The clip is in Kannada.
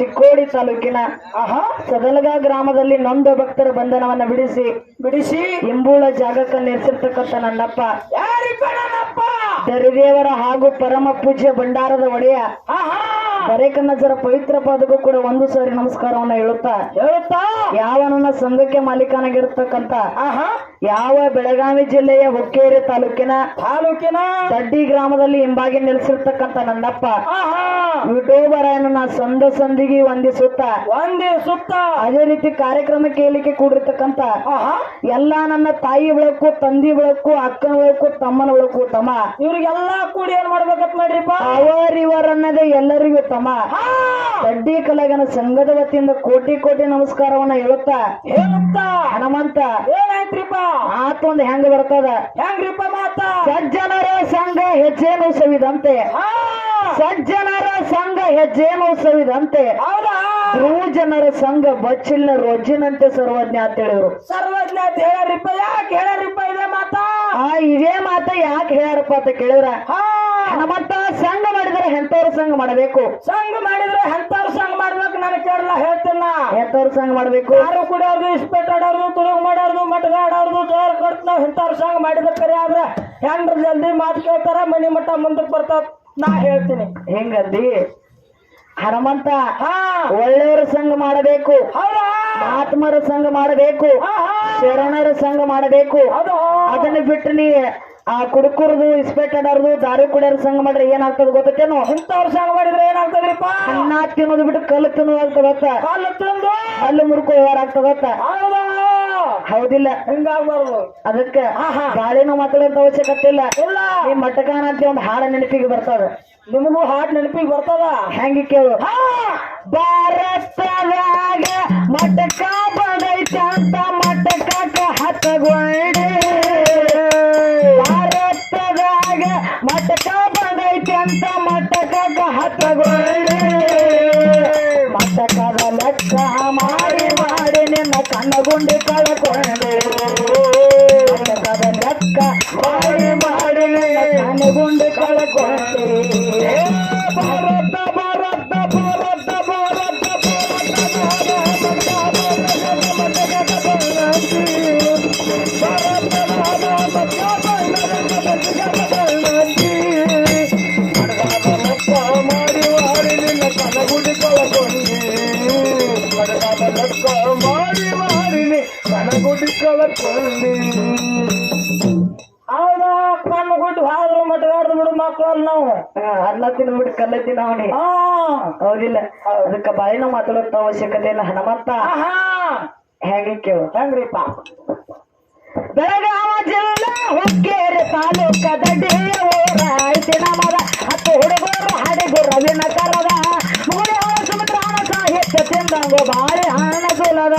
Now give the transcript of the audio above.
ಚಿಕ್ಕೋಡಿ ತಾಲೂಕಿನ ಆಹಾ ಸದಲಗ ಗ್ರಾಮದಲ್ಲಿ ನೊಂದ ಭಕ್ತರ ಬಂಧನವನ್ನ ಬಿಡಿಸಿ ಬಿಡಿಸಿ ಇಂಬೂಳ ಜಾಗಕ್ಕೆ ನೆಲೆಸಿರ್ತಕ್ಕಂಥ ನನ್ನಪ್ಪ ದರಿದೇವರ ಹಾಗೂ ಪರಮ ಪೂಜ್ಯ ಭಂಡಾರದ ಒಡೆಯ ಬರೇಕನ್ನಜರ ಪವಿತ್ರ ಪಾದಕ್ಕೂ ಕೂಡ ಒಂದು ಸಾರಿ ನಮಸ್ಕಾರವನ್ನ ಹೇಳುತ್ತಾ ಹೇಳುತ್ತಾ? ಯಾವ ನನ್ನ ಸಂಘಕ್ಕೆ ಮಾಲೀಕನಾಗಿರ್ತಕ್ಕಂಥ ಆಹಾ. ಯಾವ ಬೆಳಗಾವಿ ಜಿಲ್ಲೆಯ ಹುಕ್ಕೇರಿ ತಾಲೂಕಿನ ತಾಲೂಕಿನ ದಡ್ಡಿ ಗ್ರಾಮದಲ್ಲಿ ಹಿಂಬಾಗಿ ನೆಲೆಸಿರ್ತಕ್ಕಂಥ ನನ್ನಪ್ಪ ಆಹಾ. ವಿಠೋಬರಾಯನ ಸಂದ ಸಂದಿಗೆ ವಂದಿಸುತ್ತ ಒಂದೇ ಸುತ್ತ ಅದೇ ರೀತಿ ಕಾರ್ಯಕ್ರಮ ಕೇಳಿಕೆ ಕೂಡಿರ್ತಕ್ಕಂತ ಎಲ್ಲಾ ಎಲ್ಲ ನನ್ನ ತಾಯಿ ಬೆಳಕು ತಂದಿ ಬೆಳಕು ಅಕ್ಕನ ಬೆಳಕು ತಮ್ಮನ ಬೆಳಕು ತಮ್ಮ ಇವ್ರಿಗೆಲ್ಲಾ ಕೂಡಿ ಏನ್ ಮಾಡ್ಬೇಕಂತ ಮಾಡ್ರಿಪ್ಪ? ಅವರಿವರನ್ನದೇ ಎಲ್ಲರಿಗೂ ತಮ್ಮ ದಡ್ಡಿ ಕಲಗನ ಸಂಘದ ವತಿಯಿಂದ ಕೋಟಿ ಕೋಟಿ ನಮಸ್ಕಾರವನ್ನ ಹೇಳುತ್ತಾ ಹೇಳುತ್ತಾ? ಹನುಮಂತ ಏನಾಯ್ತ್ರಿಪ್ಪ? ಮಾತೊಂದು ಹೆಂಗ ಬರ್ತದ? ಹೆಂಗ್ರಿಪ್ಪ ಮಾತ? ಸಜ್ಜನರ ಸಂಘ ಹೆಚ್ಚೇನು ಸವಿದಂತೆ. ಸಜ್ಜನರ ಸಂಘ ಹೆಜ್ಜೇನು ಸವಿದಂತೆ ಧ್ರುವ ಜನರ ಸಂಘ ಬಚ್ಚಿಲ್ನ ರೊಜ್ಜಿನಂತೆ ಸರ್ವಜ್ಞ ಅಂತ ಹೇಳಿದ್ರು. ಸರ್ವಜ್ಞ ಅಂತ ಹೇಳ್ಯಾರಿಪ್ಪ ಯಾಕೆ ಹೇಳ್ಯಾರಿಪ್ಪ ಇದೇ ಮಾತಾ? ಆ ಇದೇ ಮಾತ ಯಾಕೆ ಹೇಳ್ಯಾರಪ್ಪ ಅಂತ ಕೇಳಿದ್ರ? ಹನುಮಂತ ಸಂಘ ಮಾಡಿದ್ರೆ ಹೆಂತವ್ರ ಸಂಘ ಮಾಡಬೇಕು? ಸಂಘ ಮಾಡಿದ್ರೆ ಹೆಂತವ್ರ ಸಂಘ ಮಾಡ್ಬೇಕು ನನಗೆ ಕೇಳಲ್ಲ ಹೇಳ್ತೀನ ಹೆಂತವ್ರ ಸಂಘ ಮಾಡ್ಬೇಕು? ಯಾರು ಕುಡಿಯೋದು ಇಸ್ಪೆಟ್ ಆಡೋರ್ದು ತುಳುಗ್ ಮಾಡೋರ್ದು ಮಟ್ಗ ಆಡೋರ್ದು ಜೋರ್ ಕೊಡ್ತು ನಾವು ಇಂಥವ್ರ ಸಂಘ ಮಾಡಿದ್ರೆ ಕರೆ ಆದ್ರೆ ಹೆಂಡ್ರ ಜಲ್ದಿ ಮಾತು ಕೇಳ್ತಾರ ಮನಿ ಮಟ್ಟ ಮುಂದಕ್ಕೆ ಬರ್ತಾವ ನಾ ಹೇಳ್ತೀನಿ. ಹೆಂಗಂದಿ? ಹನುಮಂತ ಒಳ್ಳೆಯವರ ಸಂಘ ಮಾಡಬೇಕು. ಆತ್ಮರ ಸಂಘ ಮಾಡಬೇಕು. ಶರಣರ ಸಂಘ ಮಾಡಬೇಕು. ಅದನ್ನ ಬಿಟ್ಟು ನೀ ಆ ಕುಡುಕುರ್ದು ಇಸ್ಪೆಟ್ ಆಡೋರ್ದು ದಾರು ಕುಡಿಯೋರ್ ಸಂಘ ಮಾಡ್ರೆ ಏನಾಗ್ತದ ಗೊತ್ತೇನು ಇಂಥವ್ರ ಸಂಘ ಮಾಡಿದ್ರೆ ಏನಾಗ್ತದ್ರಿಪ್ಪ? ಅನ್ನ ತಿನ್ನೋದು ಬಿಟ್ಟು ಕಲ್ಲು ತಿನ್ನೋದು ಆಗ್ತದ ತಿಂದು? ಅಲ್ಲಿ ಮುರ್ಕೋ ಆಗ್ತದತ್ತ? ಹೌದಾ. ಹೌದಿಲ್ಲ. ಹಿಂಗಾಗ್ಬಾರ್ದು? ಅದಕ್ಕೆ ಆಹಾ. ಗಾಳಿನೂ ಮಾತಾಡೋಂತ ಅವಶ್ಯಕತೆ ಇಲ್ಲ. ಇಲ್ಲ ಈ ಮಟ್ಟಕಾನ ಅಂತ ಒಂದು ಹಾಡ ನೆನಪಿಗೆ ಬರ್ತದ. ನಿಮಗೂ ಹಾಡ್ ನೆನಪಿಗೆ ಬರ್ತದ? ಹೆಂಗೆ ಕೇಳು. ಹಾ. மாடு மாடு கணகுண்டு கலக்கொண்டே. ಕಳಕೊಂಡಿ ಹೌದಾ ಕಣ್ಣು ಕೊಟ್ಟು ಹಾದ್ರು ಮಟ್ಗಾಡ್ದು ಬಿಡು ಮಕ್ಕಳನ್ನ ನಾವು ಅನ್ನ ತಿನ್ಬಿಟ್ಟು ಕಲ್ಲ ತಿನ್ನವಣಿ ಆ ಹೌದಿಲ್ಲ. ಅದಕ್ಕೆ ಬಾಯಿನ ಮಾತಾಡೋಂತ ಅವಶ್ಯಕತೆ ಇಲ್ಲ ಹನುಮಂತ ಹೇಗೆ ಕೇಳು ಹೆಂಗ್ರಿಪ್ಪ ಬೆಳಗಾವ ಜಿಲ್ಲೆ ಹುಕ್ಕೇರಿ ತಾಲೂಕ ದಡ್ಡಿ ಊರ ಐತಿ ನಮದ ಹತ್ತು ಹುಡುಗರು ಹಾಡಿಗು ರವಿನ ಕರದ ಮುಗುಳಿ ಸುಮಿತ್ರಾಣ ಸಾಹಿತ್ಯ ತಿಂದಂಗು ಬಾಳೆ ಹಣ ಸುಲದ